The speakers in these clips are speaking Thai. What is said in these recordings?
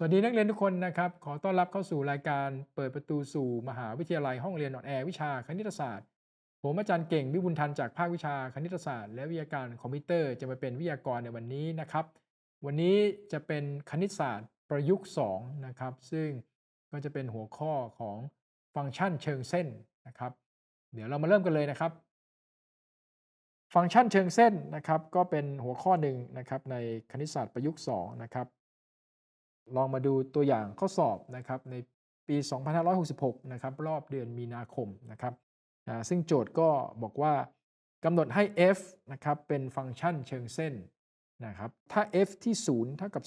สวัสดีนักเรียนทุกคนนะครับ ขอต้อนรับเข้าสู่รายการเปิดประตูสู่มหาวิทยาลัยห้องเรียนออนแอร์วิชาคณิตศาสตร์ ผมอาจารย์เก่งวิบุญทันจากภาควิชาคณิตศาสตร์ และวิทยาการคอมพิวเตอร์จะมาเป็นวิทยากรในวันนี้นะครับ วันนี้จะเป็นคณิตศาสตร์ประยุกต์2นะครับ ซึ่งก็จะเป็นหัวข้อของฟังก์ชันเชิงเส้นนะครับ เดี๋ยวเรามาเริ่มกันเลยนะครับ ฟังก์ชันเชิงเส้นนะครับ ก็เป็นหัวข้อหนึ่งนะครับในคณิตศาสตร์ประยุกต์2นะครับ ลองมาดูตัวอย่างข้อสอบนะครับในปี 2566 นะครับรอบเดือนมีนาคมนะครับซึ่งโจทย์ก็บอกว่ากำหนดให้ f นะครับเป็นฟังก์ชันเชิงเส้นนะครับถ้า f ที่ 0 เท่ากับ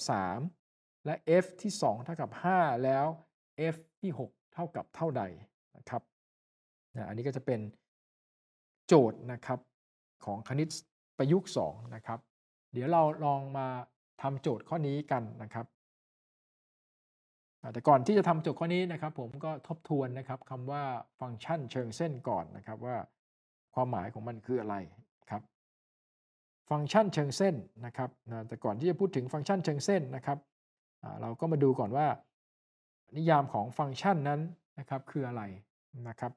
3 และ f ที่ 2 เท่ากับ 5 แล้ว f ที่ 6 เท่ากับเท่าใดนะครับนะอันนี้ก็จะเป็นโจทย์นะครับของคณิตประยุกต์2นะครับเดี๋ยวเราลองมาทำโจทย์ข้อนี้กันนะครับ แต่ก่อนที่จะทำโจทย์ข้อนี้นะครับ ผมก็ทบทวนนะครับคำว่าฟังก์ชันเชิงเส้นก่อนนะครับว่า ความหมายของมันคืออะไรครับฟังก์ชันเชิงเส้นนะครับแต่ก่อนที่จะพูดถึงฟังก์ชันเชิงเส้นนะครับเราก็มาดูก่อนว่า นิยามของฟังก์ชันนั้นนะครับคืออะไรนะครับ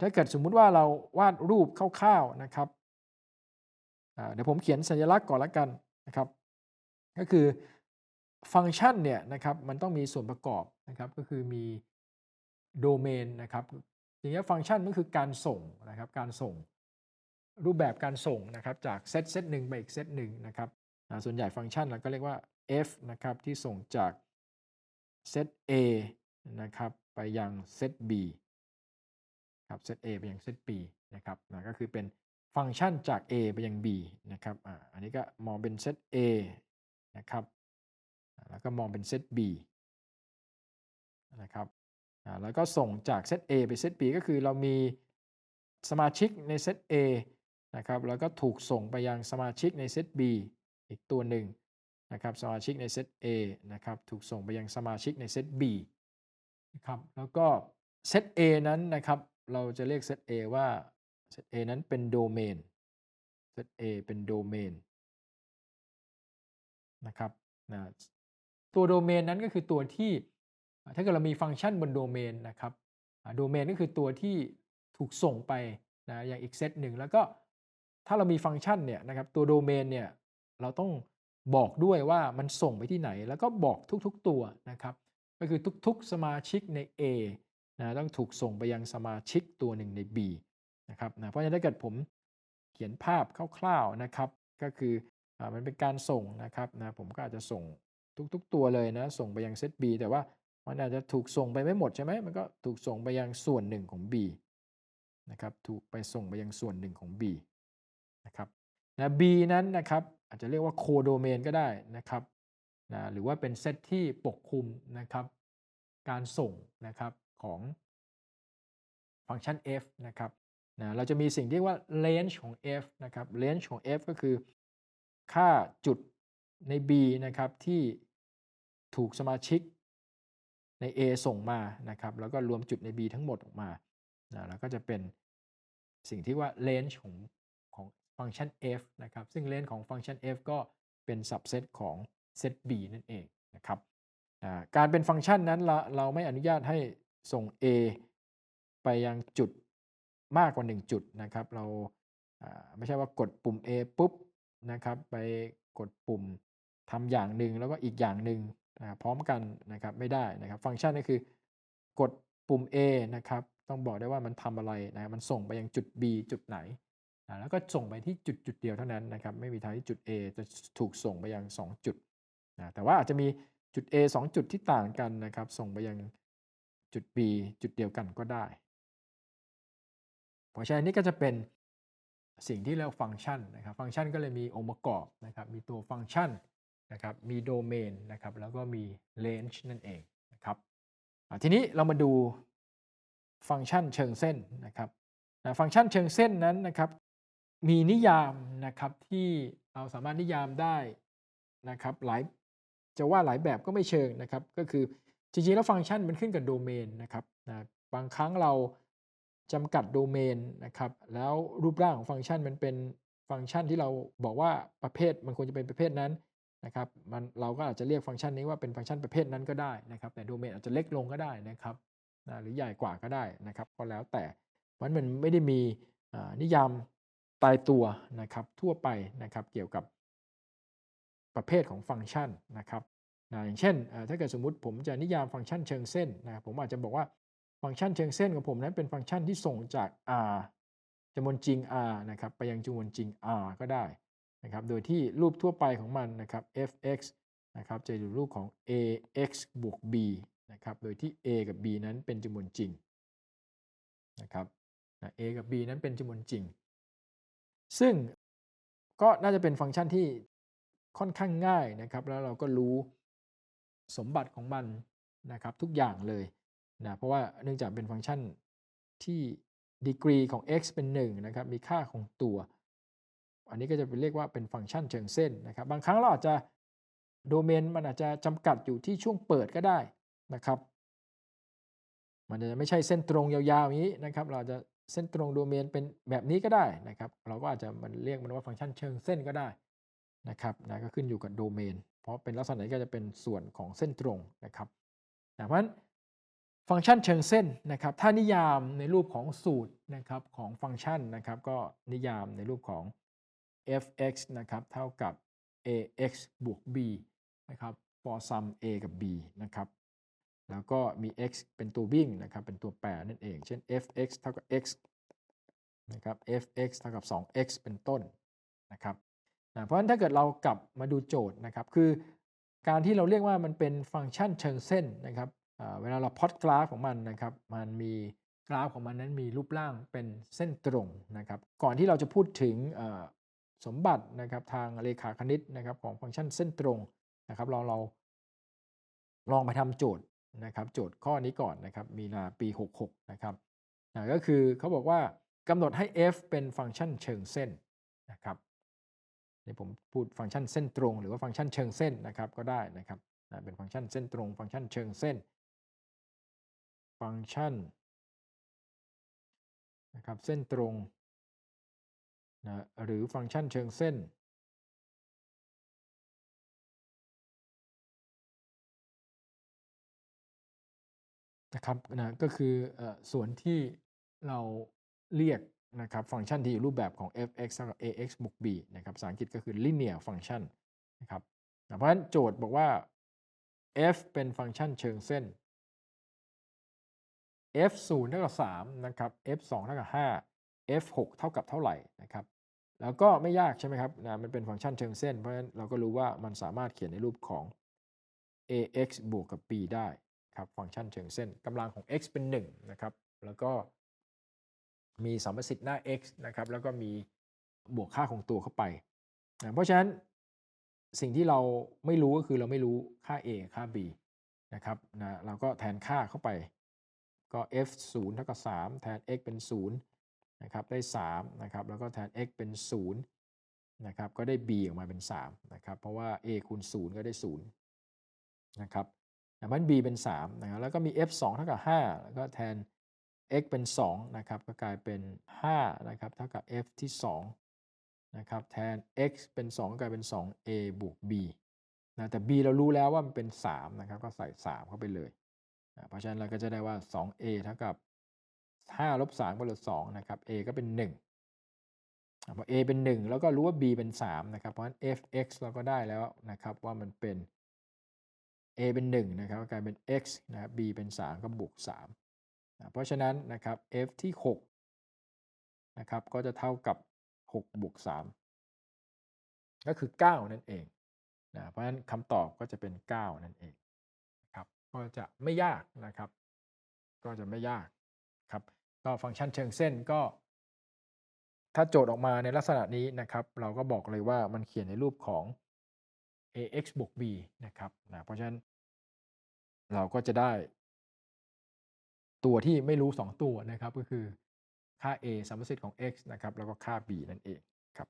ถ้าเกิดสมมุติว่าเราวาดรูปคร่าวๆนะครับเดี๋ยวผมเขียนสัญลักษณ์ก่อนละกันนะครับ ก็คือ ฟังก์ชันเนี่ยนะครับมันต้องมีส่วนประกอบนะครับก็คือมีโดเมนนะครับอย่างนี้ฟังก์ชันก็คือการส่งนะครับการส่งรูปแบบการส่งนะครับจากเซตเซตหนึ่งไปอีกเซตหนึ่งนะครับส่วนใหญ่ฟังก์ชันเราก็เรียกว่า f นะครับที่ส่งจากเซต A นะครับไปยังเซต B ครับเซต A ไปยังเซต B นะครับนะก็คือเป็นฟังก์ชันจาก A ไปยัง B นะครับอ่าอันนี้ก็มองเป็นเซต A นะครับ แล้วก็มองเป็นเซต B นะครับแล้วก็ส่งจากเซต A ไปเซต B ก็คือเรามีสมาชิกในเซต A นะครับแล้วก็ถูกส่งไปยังสมาชิกในเซต B อีกตัวหนึ่งนะครับสมาชิกในเซต A นะครับถูกส่งไปยังสมาชิกในเซต B นะครับแล้วก็เซต A นั้นนะครับเราจะเรียกเซต A ว่าเซต A นั้นเป็นโดเมนเซต A เป็นโดเมนนะครับนะ ตัวโดเมนนั้นก็คือตัวที่ถ้าเกิดเรามีฟังก์ชันบนโดเมนนะครับโดเมนก็คือตัวที่ถูกส่งไปนะอย่างอีกเซตหนึ่งแล้วก็ถ้าเรามีฟังก์ชันเนี่ยนะครับตัวโดเมนเนี่ยเราต้องบอกด้วยว่ามันส่งไปที่ไหน แล้วก็บอกทุกๆตัวนะครับก็คือทุกๆสมาชิกใน A นะต้องถูกส่งไปยังสมาชิกตัวหนึ่งใน B นะครับนะเพราะฉะนั้นถ้าเกิดผมเขียนภาพคร่าวๆนะครับ ก็คืออมันเป็นการส่งนะครับนะผมก็อาจจะส่ง ทุก ๆ ตัวเลยนะ ส่งไปยังเซต B แต่ว่ามันอาจจะถูกส่งไปไม่หมดใช่ไหมมันก็ถูกส่งไปยังส่วนหนึ่งของ B นะครับถูกไปส่งไปยังส่วนหนึ่งของ B นะครับนะ B นั้นนะครับอาจจะเรียกว่าโคโดเมนก็ได้นะครับนะหรือว่าเป็นเซตที่ปกคลุมนะครับ การส่งนะครับของฟังก์ชัน f นะครับนะเราจะมีสิ่งที่เรียกว่า range ของ f นะครับ range ของ f ก็คือ ค่าจุด ใน B นะครับที่ถูกสมาชิกใน A ส่งมานะครับแล้วก็รวมจุดใน B ทั้งหมดออกมานะแล้วก็จะเป็นสิ่งที่ว่า range ของของฟังก์ชัน f นะครับซึ่ง range ของฟังก์ชัน f ก็เป็น subset ของเซต B นั่นเองนะครับการเป็นฟังก์ชันนั้นเราเราไม่อนุญาตให้ส่ง A ไปยังจุดมากกว่า 1 จุดนะครับ เราไม่ใช่ว่ากดปุ่ม A ปุ๊บนะครับ ไปกดปุ่ม ทำอย่างหนึ่งแล้วก็อีกอย่างหนึ่งนะพร้อมกันนะครับไม่ได้นะครับ ฟังก์ชันก็คือกดปุ่ม A นะครับต้องบอกได้ว่ามันทำอะไรนะมันส่งไปยังจุด B จุดไหนนะแล้วก็ส่งไปที่จุดจุดเดียวเท่านั้นนะครับไม่มีทางที่จุด A จะถูกส่งไปยัง 2 จุดนะแต่ว่าอาจจะมีจุด A 2 จุดที่ต่างกันนะครับ ส่งไปยังจุด B จุดเดียวกันก็ได้ เพราะฉะนั้นนี่ก็จะเป็นสิ่งที่เรียกฟังก์ชันนะครับ ฟังก์ชันก็เลยมีองค์ประกอบนะครับ มีตัวฟังก์ชัน นะครับมีโดเมนนะครับแล้วก็มีเลนจ์นั่นเองนะครับทีนี้เรามาดูฟังก์ชันเชิงเส้นนะครับฟังก์ชันเชิงเส้นนั้นนะครับมีนิยามนะครับที่เราสามารถนิยามได้นะครับหลายจะว่าหลายแบบก็ไม่เชิงนะครับก็คือจริงๆแล้วฟังก์ชันมันขึ้นกับโดเมนนะครับนะบางครั้งเราจำกัดโดเมนนะครับแล้วรูปร่างของฟังก์ชันมันเป็นฟังก์ชันที่เราบอกว่าประเภทมันควรจะเป็นประเภทนั้น นะครับมันเราก็อาจจะเรียกฟังก์ชันนี้ว่าเป็นฟังก์ชันประเภทนั้นก็ได้นะครับแต่โดเมนอาจจะเล็กลงก็ได้นะครับนะหรือใหญ่กว่าก็ได้นะครับก็แล้วแต่เพราะมันไม่ได้มีนิยามตายตัวนะครับทั่วไปนะครับเกี่ยวกับประเภทของฟังก์ชันนะครับนะอย่างเช่นถ้าเกิดสมมุติผมจะนิยามฟังก์ชันเชิงเส้นนะผมอาจจะบอกว่าฟังก์ชันเชิงเส้นของผมนั้นเป็นฟังก์ชันที่ส่งจาก r จำนวนจริง r นะครับไปยังจำนวนจริง r ก็ได้ นะครับโดยที่รูปทั่วไปของมันนะครับ f(x) นะครับจะอยู่รูปของ ax บวก b นะครับโดยที่ a กับ b นั้นเป็นจำนวนจริงนะครับ a กับ b นั้นเป็นจำนวนจริง ซึ่งก็น่าจะเป็นฟังก์ชันที่ค่อนข้างง่ายนะครับ แล้วเราก็รู้สมบัติของมันนะครับทุกอย่างเลยนะเพราะว่าเนื่องจากเป็นฟังก์ชันที่ดีกรีของ x เป็น1นะครับมีค่าของตัว อันนี้ก็จะเป็นเรียกว่าเป็นฟังก์ชันเชิงเส้นนะครับ บางครั้งเราอาจจะโดเมนมันอาจจะจำกัดอยู่ที่ช่วงเปิดก็ได้นะครับ มันจะไม่ใช่เส้นตรงยาวๆอย่างนี้นะครับ เราจะเส้นตรงโดเมนเป็นแบบนี้ก็ได้นะครับ เราก็อาจจะมันเรียกมันว่าฟังก์ชันเชิงเส้นก็ได้นะครับนะก็ขึ้นอยู่กับโดเมน เพราะเป็นลักษณะนี้ก็จะเป็นส่วนของเส้นตรงนะครับเพราะฉะนั้นฟังก์ชันเชิงเส้นนะครับ ถ้านิยามในรูปของสูตรนะครับของฟังก์ชันนะครับ ก็นิยามในรูปของ f(x) นะครับเท่ากับ ax บวก b นะครับ for sum a กับ b นะครับ แล้วก็มี x เป็นตัววิ่งนะครับ เป็นตัวแปรนั่นเอง เช่น f(x) เท่ากับ x นะครับ f(x) เท่ากับ 2x เป็นต้นนะครับนะเพราะฉะนั้นถ้าเกิดเรากลับมาดูโจทย์นะครับ คือการที่เราเรียกว่ามันเป็นฟังก์ชันเชิงเส้นนะครับเวลาเราพอดกราฟของมันนะครับ มันมีกราฟของมันนั้นมีรูปร่างเป็นเส้นตรงนะครับ ก่อนที่เราจะพูดถึง สมบัตินะครับทางเลขาคณิตนะครับของฟังก์ชันเส้นตรงนะครับเราเราลองไปทำโจทย์นะครับ โจทย์ข้อนี้ก่อนนะครับ มีนาปี 66 นะครับนะก็คือเขาบอกว่ากำหนดให้ f เป็นฟังก์ชันเชิงเส้นนะครับนี่ผมพูดฟังก์ชันเส้นตรง หรือว่าฟังก์ชันเชิงเส้นนะครับก็ได้นะครับนะเป็นฟังก์ชันเส้นตรง ฟังก์ชันเชิงเส้น ฟังก์ชันนะครับเส้นตรง นะหรือฟังก์ชันเชิงเส้นนะครับนะก็คือส่วนที่เราเรียกนะครับฟังก์ชันที่อยู่รูปแบบของ f(x) เท่ากับ ax บวก b นะครับภาษาอังกฤษก็คือ linear function นะครับเพราะฉะนั้นโจทย์บอกว่า f เป็นฟังก์ชันเชิงเส้น f 0เท่ากับ3นะครับ f 2เท่ากับ5 f 6เท่ากับเท่าไหร่นะครับ แล้วก็ไม่ยากใช่ไหมครับนะมันเป็นฟังก์ชันเชิงเส้น เพราะฉะนั้นเราก็รู้ว่ามันสามารถเขียนในรูปของ ax บวกกับ b ได้ครับฟังก์ชันเชิงเส้นกำลังของ x เป็น1นะครับแล้วก็มีสัมประสิทธิ์หน้า x นะครับแล้วก็มีบวกค่าของตัวเข้าไปนะเพราะฉะนั้นสิ่งที่เราไม่รู้ก็คือเราไม่รู้ค่า a ค่า b นะครับนะเราก็แทนค่าเข้าไป ก็ f 0เท่ากับ3แทน x เป็น 0 นะครับได้3นะครับแล้วก็แทน x เป็น0นะครับก็ได้ b ออกมาเป็น3นะครับเพราะว่า a คูณ0ก็ได้0นะครับมัน b เป็น3นะครับแล้วก็มี f 2เท่ากับ 5 แล้วก็แทน x เป็น2นะครับก็กลายเป็น5นะครับเท่ากับ f ที่2นะครับแทน x เป็น 2 กลายเป็น 2a บวก b นะแต่ b เรารู้แล้วว่ามันเป็น3นะครับก็ใส่ 3 เข้าไปเลยนะเพราะฉะนั้นเราก็จะได้ว่า 2a เท่ากับ 5ลบ3ก็เหลือ2นะครับ a ก็เป็น 1 พอ a เป็น 1 แล้วก็รู้ว่า b เป็น 3 นะครับ เพราะฉะนั้น f(x) เราก็ได้แล้วนะครับว่ามันเป็น a เป็น 1 นะครับกลายเป็น x นะครับ b เป็น 3 ก็บวก3เพราะฉะนั้นนะครับ f ที่6นะครับก็จะเท่ากับ6บวก3ก็คือ 9 นั่นเองนะเพราะฉะนั้นคำตอบก็จะเป็น 9 นั่นเองครับก็จะไม่ยากนะครับ ก็จะไม่ยากครับ ก็ฟังก์ชันเชิงเส้นก็ ถ้าโจทย์ออกมาในลักษณะนี้นะครับ เราก็บอกเลยว่ามันเขียนในรูปของ ax บวก b นะครับนะเพราะฉะนั้น เราก็จะได้ ตัวที่ไม่รู้ 2 ตัวนะครับ ก็คือค่า a สมสิทธิ์ของ x นะครับ แล้วก็ค่า b นั่นเองครับ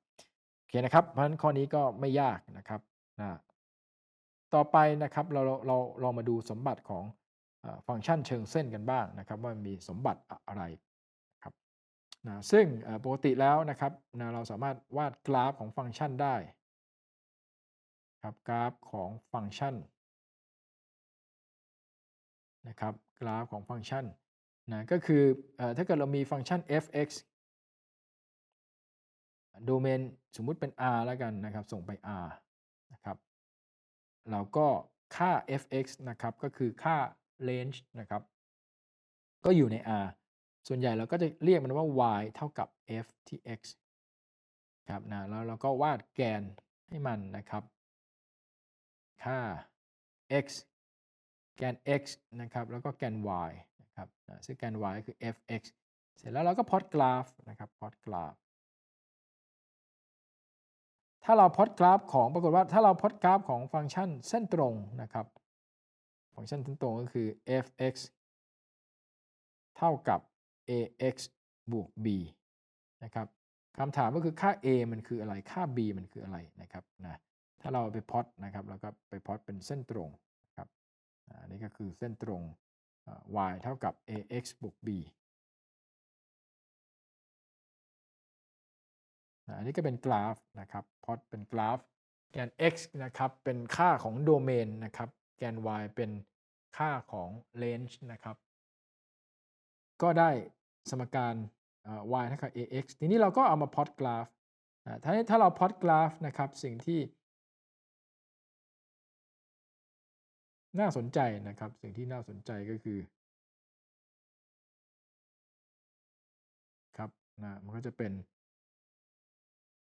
โอเคนะครับ เพราะฉะนั้นข้อนี้ก็ไม่ยากนะครับนะต่อไปนะครับเราเราลองมาดูสมบัติของ ฟังก์ชันเชิงเส้นกันบ้างนะครับ ว่ามีสมบัติอะไรครับนะซึ่งปกติแล้วนะครับนะเราสามารถวาดกราฟของฟังก์ชันได้ครับกราฟของฟังก์ชันนะครับกราฟของฟังก์ชันนะก็คืออถ้าเกิดเรามีฟังก์ชัน f(x) โดเมนสมมุติเป็น r แล้วกันนะครับ ส่งไป r นะครับเราก็ค่า f(x) นะครับก็คือค่า range นะครับ ก็อยู่ใน r ส่วนใหญ่เราก็จะเรียกมันว่า y เท่ากับ f ที่ x ครับนะแล้วเราก็วาดแกนให้มันนะครับ ค่า x แกน x นะครับ แล้วก็แกน y นะครับนะซึ่งแกน y คือ f(x) เสร็จแล้วเราก็พอตกราฟนะครับพอตกราฟ ถ้าเราพอตกราฟของปรากฏว่าถ้าเราพอตกราฟของฟังก์ชันเส้นตรงนะครับ ฟังก์ชันเส้นตรงก็คือ f(x) เท่ากับ ax บวก b นะครับคำถามก็คือค่า a มันคืออะไร ค่า b มันคืออะไรนะครับนะถ้าเราไปพอตนะครับเราก็ไปพอตเป็นเส้นตรงนะครับอันนี้ก็คือเส้นตรง y เท่ากับ ax บวก b อันนี้ก็เป็นกราฟนะครับพอตเป็นกราฟแกน x นะครับเป็นค่าของโดเมนนะครับ กน y เป็นค่าของ range นะครับ ก็ได้สมการ y เท่ากับ ax ทีนี้เราก็เอามาพอตกราฟถ้าถ้าเราพอตกราฟนะครับ สิ่งที่ น่าสนใจนะครับ สิ่งที่น่าสนใจก็คือ ครับนะมันก็จะเป็น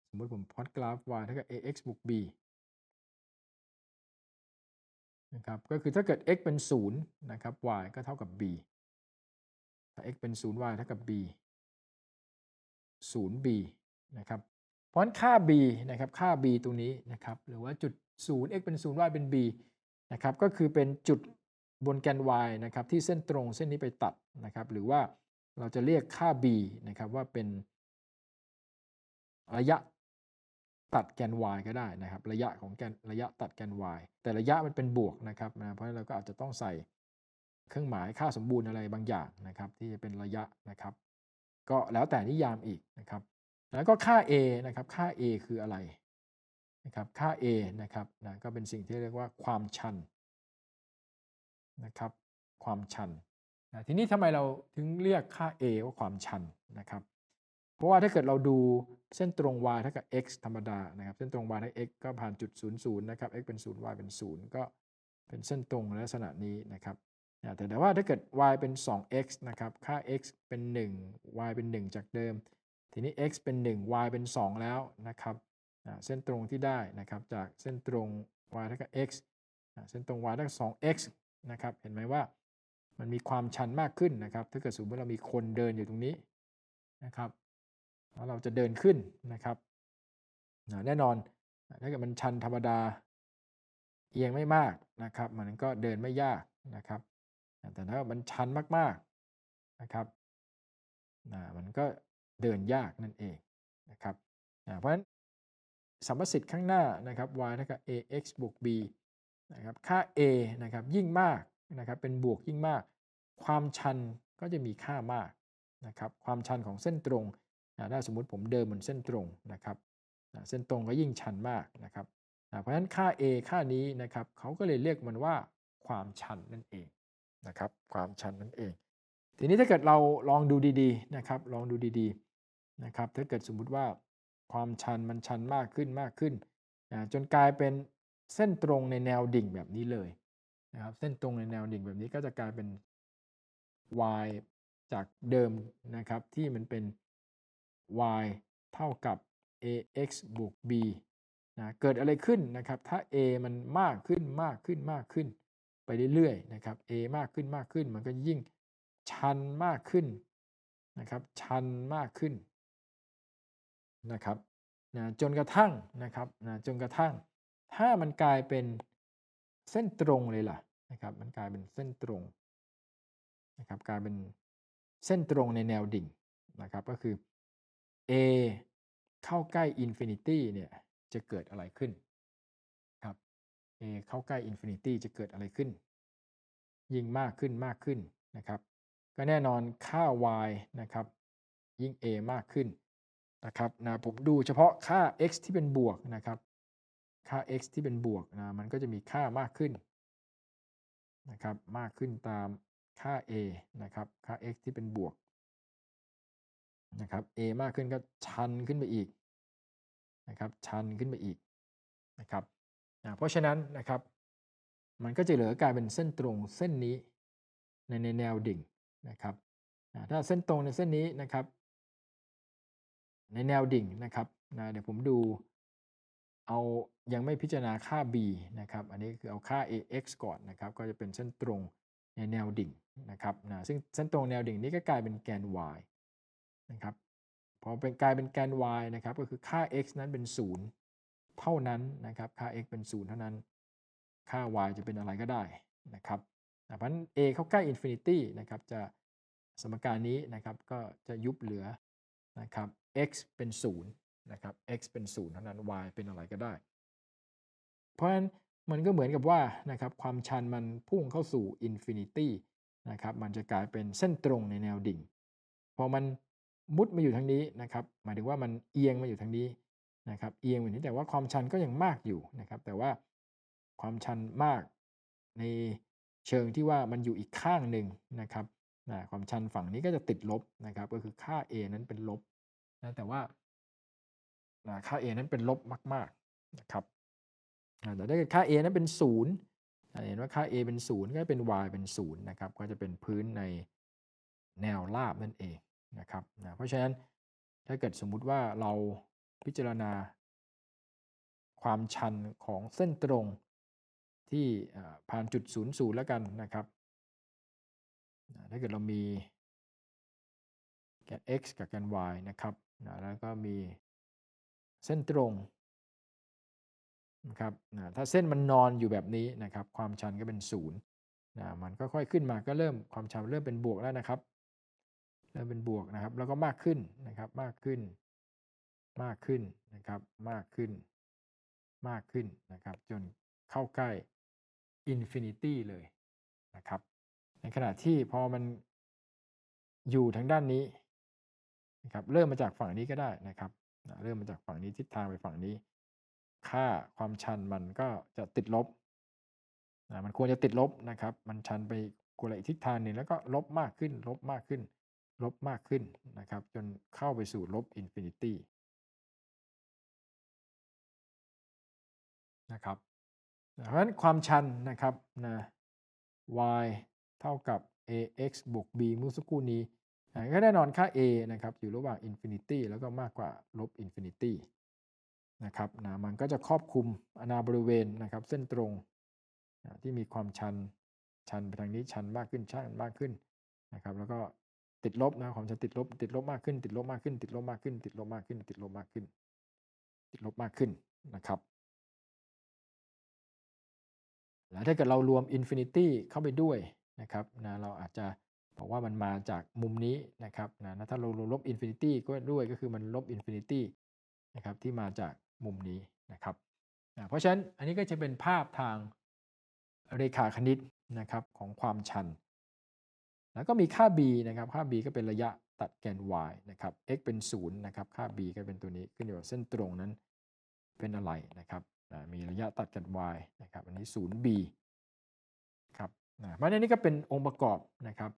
สมมติผมพอตกราฟ y เท่ากับ ax บวก b นะครับก็คือถ้าเกิด x เป็น 0 นะครับ y ก็เท่ากับ b ถ้า x เป็น 0 y เท่ากับ b 0b นะครับเพราะฉะนั้นค่า b นะครับค่า b ตรงนี้นะครับหรือว่าจุด 0 x เป็น 0 y เป็น b นะครับก็คือเป็นจุดบนแกน y นะครับที่เส้นตรงเส้นนี้ไปตัดนะครับหรือว่าเราจะเรียกค่า b นะครับว่าเป็นระยะ ตัดแกน y ก็ได้นะครับ ระยะของแกนระยะตัดแกน y แต่ระยะมันเป็นบวกนะครับนะเพราะฉะนั้นเราก็อาจจะต้องใส่เครื่องหมายค่าสมบูรณ์อะไรบางอย่างนะครับ ที่จะเป็นระยะนะครับ ก็แล้วแต่นิยามอีกนะครับ แล้วก็ค่า a นะครับ ค่า a คืออะไรนะครับ ค่า a นะครับนะก็เป็นสิ่งที่เรียกว่าความชันนะครับ ความชันนะทีนี้ทำไมเราถึงเรียกค่า a ว่าความชันนะครับ ราะว่าถ้าเกิดเราดูเส้นตรง y เท่ากับ x ธรรมดานะครับ เส้นตรง y เท่า x ก็ผ่านจุด 0 0 นะครับ x เป็น 0 y เป็น 0 ก็เป็นเส้นตรงลักษณะนี้นะครับแต่แต่ว่าถ้าเกิด y เป็น 2x นะครับ ค่า x เป็น 1 y เป็น 1 จากเดิม ทีนี้ x เป็น 1 y เป็น 2 แล้วนะครับเส้นตรงที่ได้นะครับ จากเส้นตรง y เท่ากับ x เส้นตรง y เท่ากับ 2x นะครับ เห็นไหมว่ามันมีความชันมากขึ้นนะครับ ถ้าเกิดสมมติเรามีคนเดินอยู่ตรงนี้นะครับ แล้วเราจะเดินขึ้นนะครับแน่นอนถ้าเกิดมันชันธรรมดาเอียงไม่มากนะครับ มันก็เดินไม่ยากนะครับ แต่ถ้ามันชันมากๆนะครับมันก็เดินยากนั่นเองนะครับเพราะฉะนั้นสัมประสิทธิ์ข้างหน้านะครับ y เท่ากับ ax บวก b นะครับค่า a นะครับยิ่งมากนะครับเป็นบวกยิ่งมาก ความชันก็จะมีค่ามากนะครับความชันของเส้นตรง นะถ้าสมมุติผมเดินบนเส้นตรงนะครับนะเส้นตรงก็ยิ่งชันมากนะครับนะเพราะฉะนั้นค่า a ค่านี้นะครับเขาก็เลยเรียกมันว่าความชันนั่นเองนะครับ ความชันนั่นเอง ทีนี้ถ้าเกิดเราลองดูดีๆนะครับ ลองดูดีๆนะครับ ถ้าเกิดสมมุติว่าความชันมันชันมากขึ้นมากขึ้นนะจนกลายเป็นเส้นตรงในแนวดิ่งแบบนี้เลยนะครับ เส้นตรงในแนวดิ่งแบบนี้ก็จะกลายเป็น y จากเดิมนะครับที่มันเป็น y เท่ากับ ax บวก b นะเกิดอะไรขึ้นนะครับ ถ้า a มันมากขึ้นมากขึ้นมากขึ้น ไปเรื่อยๆนะครับ A มากขึ้นมากขึ้น มันก็ยิ่งชันมากขึ้นนะครับ ชันมากขึ้นนะครับนะจนกระทั่งนะครับนะจนกระทั่ง ถ้ามันกลายเป็นเส้นตรงเลยล่ะนะครับ มันกลายเป็นเส้นตรงนะครับ กลายเป็นเส้นตรงในแนวดิ่งนะครับ ก็คือ A เข้าใกล้อินฟินิตี้เนี่ยจะเกิดอะไรขึ้น a เข้าใกล้อินฟินิตี้จะเกิดอะไรขึ้น ยิ่งมากขึ้นมากขึ้นนะครับ ก็แน่นอนค่า y นะครับ ยิ่ง a มากขึ้นนะครับนะผมดูเฉพาะค่า x ที่เป็นบวกนะครับ ค่า x ที่เป็นบวกนะมันก็จะมีค่ามากขึ้นนะครับ มากขึ้นตามค่า a นะครับ ค่า x ที่เป็นบวก นะครับ a มากขึ้นก็ชันขึ้นไปอีกนะครับชันขึ้นไปอีกนะครับนะเพราะฉะนั้นนะครับ มันก็จะเหลือกลายเป็นเส้นตรงเส้นนี้ในในแนวดิ่งนะครับนะถ้าเส้นตรงในเส้นนี้นะครับ ในแนวดิ่งนะครับนะเดี๋ยวผมดูเอายังไม่พิจารณาค่า b นะครับ อันนี้คือเอาค่า ax ก่อนนะครับ ก็จะเป็นเส้นตรงในแนวดิ่งนะครับนะซึ่งเส้นตรงแนวดิ่งนี้ก็กลายเป็นแกน y นะครับพอเป็นกลายเป็นแกน y นะครับก็คือค่า x นั้นเป็น 0 เท่านั้นนะครับค่า x เป็น 0 เท่านั้น ค่า y จะเป็นอะไรก็ได้นะครับเพราะฉะนั้น a เข้าใกล้ infinity นะครับจะสมการนี้นะครับก็จะยุบเหลือนะครับ x เป็น 0 นะครับ x เป็น 0 เท่านั้น y เป็นอะไรก็ได้ เพราะฉะนั้นมันก็เหมือนกับว่านะครับความชันมันพุ่งเข้าสู่ infinity นะครับมันจะกลายเป็นเส้นตรงในแนวดิ่ง พอมัน มุดมาอยู่ทางนี้นะครับหมายถึงว่ามันเอียงมาอยู่ทางนี้นะครับเอียงอยู่นี้แต่ว่าความชันก็ยังมากอยู่นะครับ แต่ว่าความชันมากในเชิงที่ว่ามันอยู่อีกข้างหนึ่งนะครับนะความชันฝั่งนี้ก็จะติดลบนะครับ ก็คือค่า a นั้นเป็นลบนะแต่ว่านะค่า a นั้นเป็นลบมากๆนะครับแต่ถ้าเกิดค่า a นั้นเป็น0เห็นว่าค่า a เป็น 0 ก็เป็น y เป็น0นะครับก็จะเป็นพื้นในแนวราบนั่นเอง นะครับนะเพราะฉะนั้นถ้าเกิดสมมุติว่าเราพิจารณา ความชันของเส้นตรงที่ผ่านจุด 0 0 แล้วกันนะครับถ้าเกิดเรามีแกน x กับแกน y นะครับนะแล้วก็มีเส้นตรงนะครับนะถ้าเส้นมันนอนอยู่แบบนี้นะครับ ความชันก็เป็น0นะมันก็ค่อยขึ้นมาก็เริ่มความชันเริ่มเป็นบวกแล้วนะครับ เริ่มเป็นบวกนะครับ แล้วก็มากขึ้นนะครับ มากขึ้น มากขึ้นนะครับ มากขึ้น มากขึ้นนะครับ จนเข้าใกล้อินฟินิตี้เลยนะครับ ในขณะที่พอมันอยู่ทางด้านนี้นะครับเริ่มมาจากฝั่งนี้ก็ได้นะครับ เริ่มมาจากฝั่งนี้ทิศทางไปฝั่งนี้ ค่าความชันมันก็จะติดลบนะมันควรจะติดลบนะครับ มันชันไปกุละทิศทางหนึ่งแล้วก็ลบมากขึ้น ลบมากขึ้น ลบมากขึ้นนะครับ จนเข้าไปสู่ลบอินฟินิตี้นะครับเพราะฉะนั้นความชันนะครับนะ y เท่ากับ ax บวก b เมื่อสักครู่นี้ก็แน่นอนค่า a นะครับอยู่ระหว่างอินฟินิตี้แล้วก็มากกว่าลบอินฟินิตี้นะครับนะมันก็จะครอบคลุมอนาบริเวณนะครับ เส้นตรงนะที่มีความชันชันไปทางนี้ชันมากขึ้นชันมากขึ้นนะครับ แล้วก็ ติดลบนะความชันติดลบ ติดลบมากขึ้น ติดลบมากขึ้น ติดลบมากขึ้น ติดลบมากขึ้น ติดลบมากขึ้น ติดลบมากขึ้นนะครับ แล้วถ้าเกิดเรารวมอินฟินิตี้เข้าไปด้วยนะครับนะเราอาจจะบอกว่ามันมาจากมุมนี้นะครับนะถ้าเราลบอินฟินิตี้ก็ด้วยก็คือมันลบอินฟินิตี้นะครับที่มาจากมุมนี้นะครับนะเพราะฉะนั้นอันนี้ก็จะเป็นภาพทางเรขาคณิตนะครับของความชัน แล้วก็มีค่า b นะครับค่า b ก็เป็นระยะตัดแกน y นะครับ x เป็น0นะครับค่า b ก็เป็นตัวนี้ขึ้นอยู่กับเส้นตรงนั้นเป็นอะไรนะครับมีระยะตัดกัน y นะครับอันนี้ 0b ครับนะเพราะนี้ก็เป็นองค์ประกอบนะครับ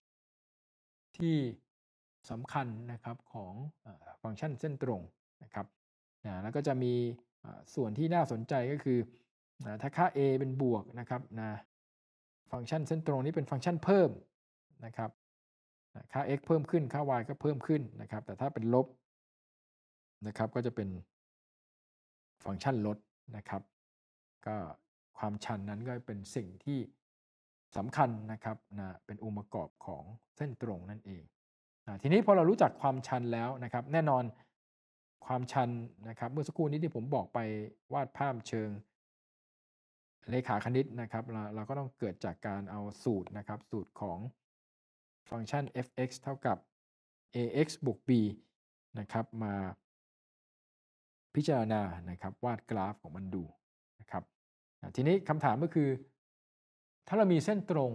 ที่สำคัญนะครับของฟังก์ชันเส้นตรงนะครับนะแล้วก็จะมีส่วนที่น่าสนใจก็คือนะถ้าค่า a เป็นบวกนะครับนะฟังก์ชันเส้นตรงนี้เป็นฟังก์ชันเพิ่ม นะครับค่า x เพิ่มขึ้นค่า y ก็เพิ่มขึ้นนะครับ แต่ถ้าเป็นลบนะครับก็จะเป็นฟังก์ชันลดนะครับ ก็ความชันนั้นก็เป็นสิ่งที่สำคัญนะครับนะเป็นองค์ประกอบของเส้นตรงนั่นเองนะทีนี้พอเรารู้จักความชันแล้วนะครับ แน่นอนความชันนะครับ เมื่อสักครู่นี้ที่ผมบอกไปวาดภาพเชิงเลขาคณิตนะครับเราเราก็ต้องเกิดจากการเอาสูตรนะครับ สูตรของ ฟังก์ชัน f(x) เท่ากับ ax บวก b นะครับ มาพิจารณานะครับวาดกราฟของมันดูนะครับทีนี้คำถามก็คือ ถ้าเรามีเส้นตรง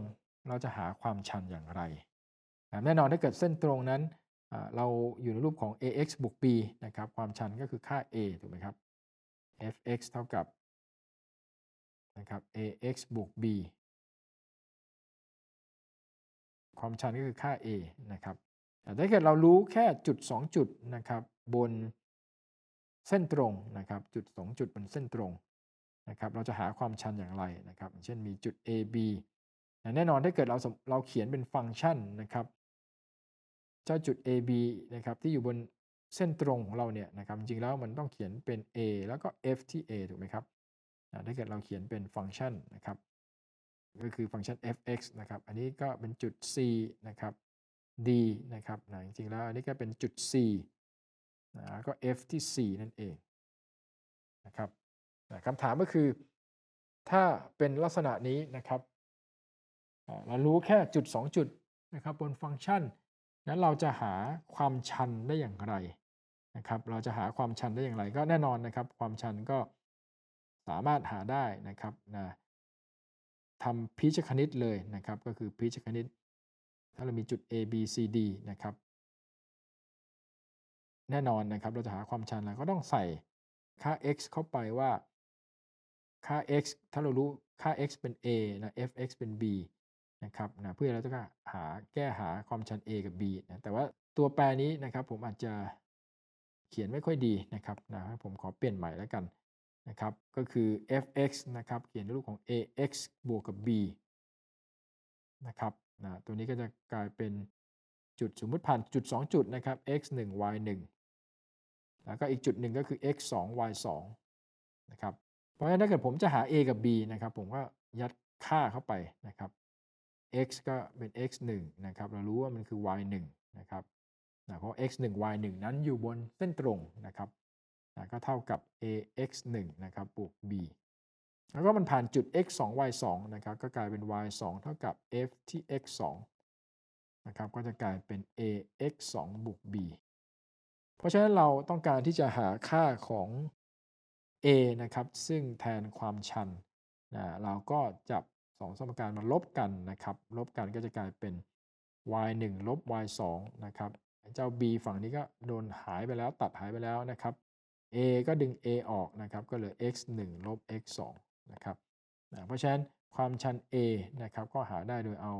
เราจะหาความชันอย่างไรแน่นอนถ้าเกิดเส้นตรงนั้นเราอยู่ในรูปของ ax บวก b นะครับ ความชันก็คือค่า a ถูกไหมครับ fx เท่ากับนะครับ ax บวก b ความชันก็คือค่า a นะครับแต่ถ้าเกิดเรารู้แค่จุด 2 จุดนะครับบนเส้นตรงนะครับจุด 2 จุดบนเส้นตรงนะครับเราจะหาความชันอย่างไรนะครับ เช่นมีจุด a b แน่นอนถ้าเกิดเราเราเขียนเป็นฟังก์ชันนะครับ เจ้าจุด a b นะครับที่อยู่บนเส้นตรงของเราเนี่ยนะครับจริงแล้วมันต้องเขียนเป็น a แล้วก็ f ที่ a ถูกไหมครับถ้าเกิดเราเขียนเป็นฟังก์ชันนะครับ ก็คือฟังก์ชัน f(x) นะครับ อันนี้ก็เป็นจุด c นะครับ d นะครับนะจริงๆแล้วอันนี้ก็เป็นจุด c นะก็ f ที่ c นั่นเองนะครับนะคำถามก็คือ ถ้าเป็นลักษณะนี้นะครับเรารู้แค่จุด 2 จุดนะครับบนฟังก์ชันนั้นเราจะหาความชันได้อย่างไรนะครับ เราจะหาความชันได้อย่างไร ก็แน่นอนนะครับ ความชันก็สามารถหาได้นะครับนะ ทำพิชคณิตเลยนะครับ ก็คือพิชคณิต ถ้าเรามีจุด A B C D นะครับ แน่นอนนะครับ เราจะหาความชันเราก็ต้องใส่ค่า x เข้าไปว่าค่า x ถ้าเรารู้ค่า x เป็น a นะ f(x) เป็น b นะครับนะเพื่อเราจะหาแก้หาความชัน a กับ b นะแต่ว่าตัวแปรนี้นะครับผมอาจจะเขียนไม่ค่อยดีนะครับนะผมขอเปลี่ยนใหม่แล้วกัน นะครับก็คือ f(x) นะครับเขียนในรูปของ ax บวกกับ b นะครับนะตัวนี้ก็จะกลายเป็นจุดสมมติผ่านจุด 2 จุดนะครับ x 1 y 1แล้วก็อีกจุดหนึ่งก็คือ x 2 y 2นะครับเพราะฉะนั้นถ้าเกิดผมจะหา a กับ b นะครับผมก็ยัดค่าเข้าไปนะครับ x ก็เป็น x 1นะครับเรารู้ว่ามันคือ y 1นะครับนะเพราะ x 1 y 1นั้นอยู่บนเส้นตรงนะครับ นะก็เท่ากับ ax 1นะครับบวก b แล้วก็มันผ่านจุด x 2 y 2นะครับก็กลายเป็น y 2เท่ากับ f ที่ x 2นะครับก็จะกลายเป็น ax 2บวก b เพราะฉะนั้นเราต้องการที่จะหาค่าของ a นะครับซึ่งแทนความชันนะเราก็จับ 2 สมการมาลบกันนะครับลบกันก็จะกลายเป็น y 1ลบ y 2นะครับเจ้า b ฝั่งนี้ก็โดนหายไปแล้วตัดหายไปแล้วนะครับ a ก็ดึง a ออกนะครับก็เหลือ x 1ลบ x 2นะครับนะเพราะฉะนั้นความชัน a นะครับก็หาได้โดยเอา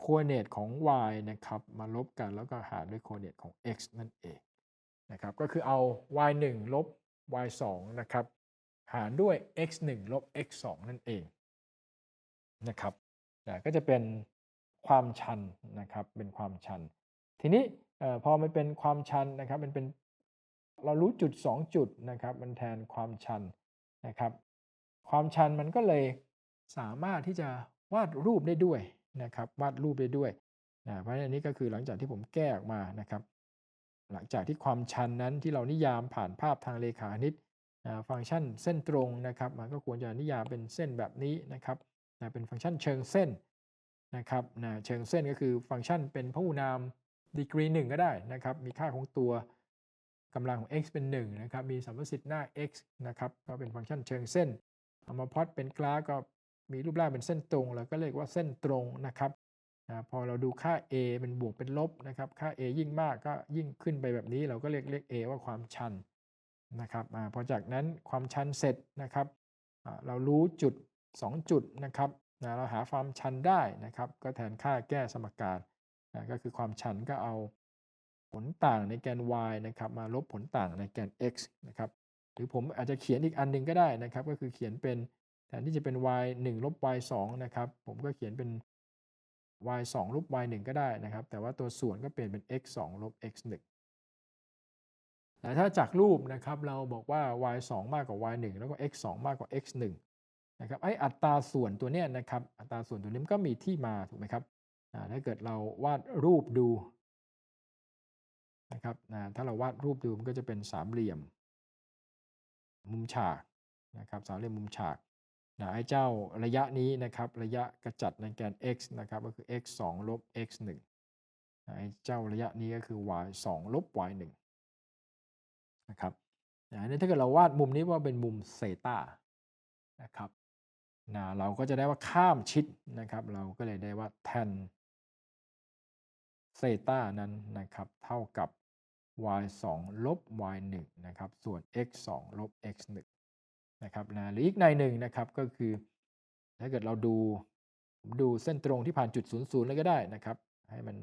โคเนตของ y นะครับมาลบกันแล้วก็หารด้วยโคเนตของ x นั่นเองนะครับก็คือเอา y 1ลบ y 2นะครับหารด้วย x 1ลบ x 2นั่นเองนะครับนะก็จะเป็นความชันนะครับเป็นความชัน ทีนี้พอมันเป็นความชันนะครับมันเป็น เรารู้จุด 2 จุดนะครับมันแทนความชันนะครับ ความชันมันก็เลยสามารถที่จะวาดรูปได้ด้วยนะครับ วาดรูปได้ด้วยนะเพราะฉะนั้นนี้ก็คือหลังจากที่ผมแก้ออกมานะครับ หลังจากที่ความชันนั้นที่เรานิยามผ่านภาพทางเลขาคณิตฟังก์ชันเส้นตรงนะครับ มันก็ควรจะนิยามเป็นเส้นแบบนี้นะครับนะเป็นฟังก์ชันเชิงเส้นนะครับนะเชิงเส้นก็คือฟังก์ชันเป็นพหูนามดีกรีหนึ่งก็ได้นะครับ มีค่าของตัว กำลังของ x เป็น 1 นะครับ มีสัมประสิทธิ์หน้า x นะครับ ก็เป็นฟังก์ชันเชิงเส้น เอามาพอดเป็นกราฟก็มีรูปร่างเป็นเส้นตรง แล้วก็เรียกว่าเส้นตรงนะครับนะพอเราดูค่า a เป็นบวกเป็นลบนะครับ ค่า a ยิ่งมากก็ยิ่งขึ้นไปแบบนี้ เราก็เรียกเรียก a ว่าความชันนะครับอพอจากนั้นความชันเสร็จนะครับเรารู้จุด 2 จุดนะครับนะเราหาความชันได้นะครับ ก็แทนค่าแก้สมการนะก็คือความชันก็เอา ผลต่างในแกน y นะครับมาลบผลต่างในแกน x นะครับหรือผมอาจจะเขียนอีกอันหนึ่งก็ได้นะครับก็คือเขียนเป็นแทนที่จะเป็น y 1 ลบ y 2นะครับผมก็เขียนเป็น y 2ลบ y 1ก็ได้นะครับ แต่ว่าตัวส่วนก็เปลี่ยนเป็น x 2ลบ x 1แต่ถ้าจากรูปนะครับเราบอกว่า y 2มากกว่า y 1แล้วก็ x 2มากกว่า x 1นะครับไออัตราส่วนตัวเนี้ยนะครับอัตราส่วนตัวนี้ก็มีที่มาถูกไหมครับถ้าเกิดเราวาดรูปดู นะครับนะถ้าเราวาดรูปดูมันก็จะเป็นสามเหลี่ยม มุมฉากนะครับสามเหลี่ยมมุมฉากนะไอ้เจ้าระยะนี้นะครับระยะกระจัดในแกน x นะครับก็คือ x 2ลบ x 1ไอ้เจ้าระยะนี้ก็คือ y 2ลบ y 1นะครับอันนี้ถ้าเกิดเราวาดมุมนี้ว่าเป็นมุมเซตานะครับนะเราก็จะได้ว่าข้ามชิดนะครับ เราก็เลยได้ว่า tan เซตานั้นนะครับเท่ากับ y 2ลบ y 1นะครับส่วน x 2ลบ x 1นะครับนะหรืออีกในหนึ่งนะครับก็คือ ถ้าเกิดเราดูดูเส้นตรงที่ผ่านจุด 00 เลยก็ได้นะครับ ให้มัน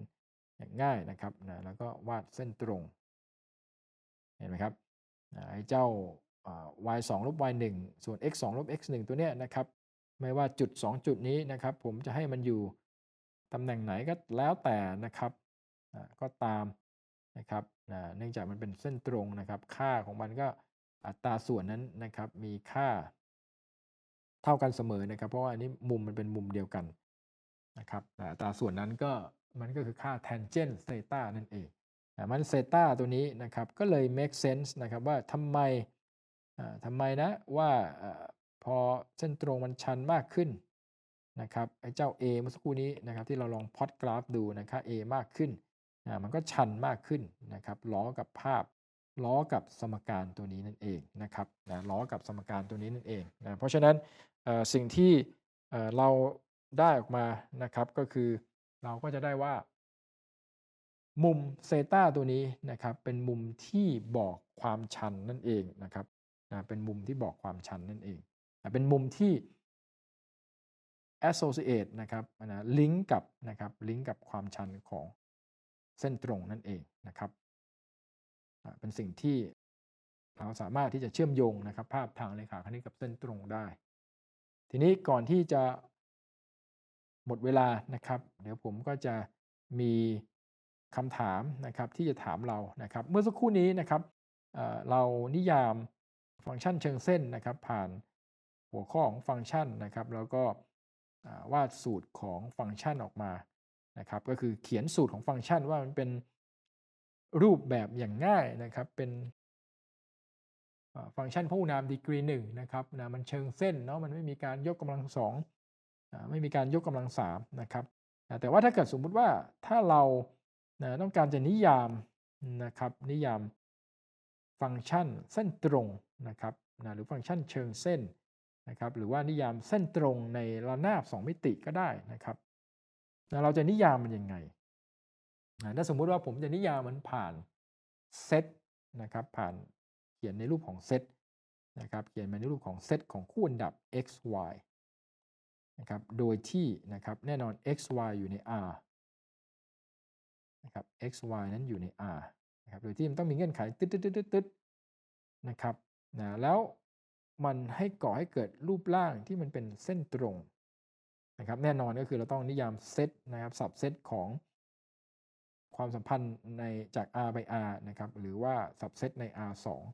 ง่ายนะครับนะแล้วก็วาดเส้นตรง เห็นไหมครับไอ้เจ้าอ่า y 2ลบ y 1ส่วน x 2ลบ x 1ตัวเนี้ยนะครับ ไม่ว่าจุด 2 จุดนี้นะครับ ผมจะให้มันอยู่ตำแหน่งไหนก็แล้วแต่นะครับ ก็ตามนะครับนะเนื่องจากมันเป็นเส้นตรงนะครับ ค่าของมันก็อัตราส่วนนั้นนะครับ มีค่าเท่ากันเสมอนะครับ เพราะว่าอันนี้มุมมันเป็นมุมเดียวกันนะครับอัตราส่วนนั้นก็มันก็คือค่า tangent theta นั่นเองมัน theta ตัวนี้นะครับ ก็เลย make sense นะครับว่าทำไมอ่าทำไมนะว่าอพอเส้นตรงมันชันมากขึ้นนะครับไอ้เจ้า a เมื่อสักครู่นี้นะครับที่เราลองพอดกราฟดูนะครับ a มากขึ้น มันก็ชันมากขึ้นนะครับล้อกับภาพล้อกับสมการตัวนี้นั่นเองนะครับนะล้อกับสมการตัวนี้นั่นเองนะเพราะฉะนั้นสิ่งที่เอ่อเราได้ออกมานะครับก็คือเราก็จะได้ว่า มุมเซตาตัวนี้นะครับเป็นมุมที่บอกความชันนั่นเองนะครับนะเป็นมุมที่บอกความชันนั่นเองนะเป็นมุมที่ associate นะครับนะลิงก์กับนะครับลิงก์กับความชันของ เส้นตรงนั่นเองนะครับเป็นสิ่งที่เราสามารถที่จะเชื่อมโยงนะครับ ภาพทางเลขาคณิตกับเส้นตรงได้ ทีนี้ก่อนที่จะหมดเวลานะครับ เดี๋ยวผมก็จะมีคำถามนะครับที่จะถามเรานะครับ เมื่อสักครู่นี้นะครับเรานิยามฟังก์ชันเชิงเส้นนะครับ ผ่านหัวข้อของฟังก์ชันนะครับ แล้วก็วาดสูตรของฟังก์ชันออกมา นะครับก็คือเขียนสูตรของฟังก์ชันว่ามันเป็นรูปแบบอย่างง่ายนะครับ เป็นฟังก์ชันพหุนามดีกรีหนึ่งนะครับนะมันเชิงเส้นเนาะมันไม่มีการยกกำลังสองไม่มีการยกกำลังสามนะครับแต่ว่าถ้าเกิดสมมุติว่าถ้าเรานะต้องการจะนิยามนะครับนิยามฟังก์ชันเส้นตรงนะครับนะหรือฟังก์ชันเชิงเส้นนะครับหรือว่านิยามเส้นตรงในระนาบ 2 มิติก็ได้นะครับ นะเราจะนิยามมันยังไงนะถ้าสมมุติว่าผมจะนิยามมันผ่านเซตนะครับผ่านเขียนในรูปของเซตนะครับเขียนมาในรูปของเซตของคู่อันดับ x y นะครับโดยที่นะครับแน่นอน x y อยู่ใน R นะครับ x y นั้นอยู่ใน R นะครับโดยที่มันต้องมีเงื่อนไขตึ๊ดตึ๊ดตึ๊ดตึ๊ดนะครับนะแล้วมันให้ก่อให้เกิดรูปร่างที่มันเป็นเส้นตรง นะครับแน่นอนก็คือเราต้องนิยามเซตนะครับสับเซตของความสัมพันธ์ในจาก R by R นะครับหรือว่าสับเซตใน R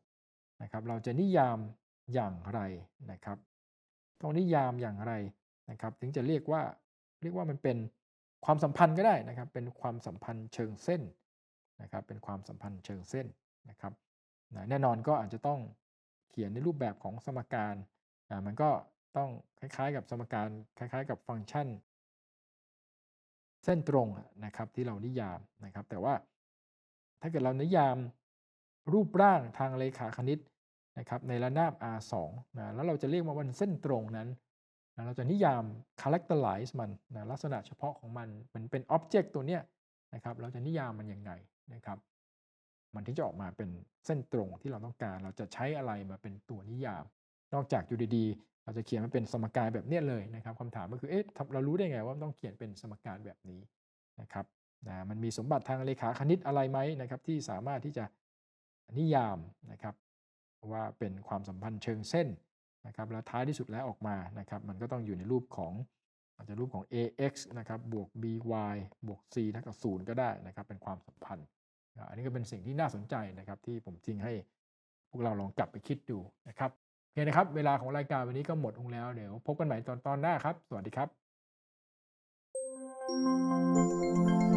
2นะครับเราจะนิยามอย่างไรนะครับต้องนิยามอย่างไรนะครับ ถึงจะเรียกว่าเรียกว่ามันเป็นความสัมพันธ์ก็ได้นะครับ เป็นความสัมพันธ์เชิงเส้นนะครับ เป็นความสัมพันธ์เชิงเส้นนะครับแน่นอนก็อาจจะต้องเขียนในรูปแบบของสมการมันก็ ต้องคล้ายๆ กับสมการคล้ายๆ กับฟังก์ชัน เส้นตรงนะครับที่เรานิยามนะครับ แต่ว่าถ้าเกิดเรานิยามรูปร่างทางเลขาคณิตนะครับในระนาบ R2 นะแล้วเราจะเรียกว่ามันเส้นตรงนั้นนะเราจะนิยาม characterize มันนะลักษณะเฉพาะของมันมันเป็น object ตัวเนี้ยนะครับ เราจะนิยามมันยังไงนะครับ มันที่จะออกมาเป็นเส้นตรงที่เราต้องการ เราจะใช้อะไรมาเป็นตัวนิยาม นอกจากอยู่ดีๆ เราจะเขียนมันเป็นสมการแบบเนี้ยเลยนะครับคำถามก็คือเอ๊ะเรารู้ได้ไงว่าต้องเขียนเป็นสมการแบบนี้นะครับนะมันมีสมบัติทางเลขาคณิตอะไรไหมนะครับ ที่สามารถที่จะนิยามนะครับ ว่าเป็นความสัมพันธ์เชิงเส้นนะครับแล้วท้ายที่สุดแล้วออกมานะครับ มันก็ต้องอยู่ในรูปของอาจจะรูปของ ax นะครับบวก by บวก c เท่ากับ0ก็ได้นะครับ เป็นความสัมพันธ์ อันนี้ก็เป็นสิ่งที่น่าสนใจนะครับ ที่ผมทิ้งให้พวกเราลองกลับไปคิดดูนะครับ คนะครับ เวลาของรายการวันนี้ก็หมดลงแล้ว เดี๋ยวพบกันใหม่ตอนตอนหน้าครับ สวัสดีครับ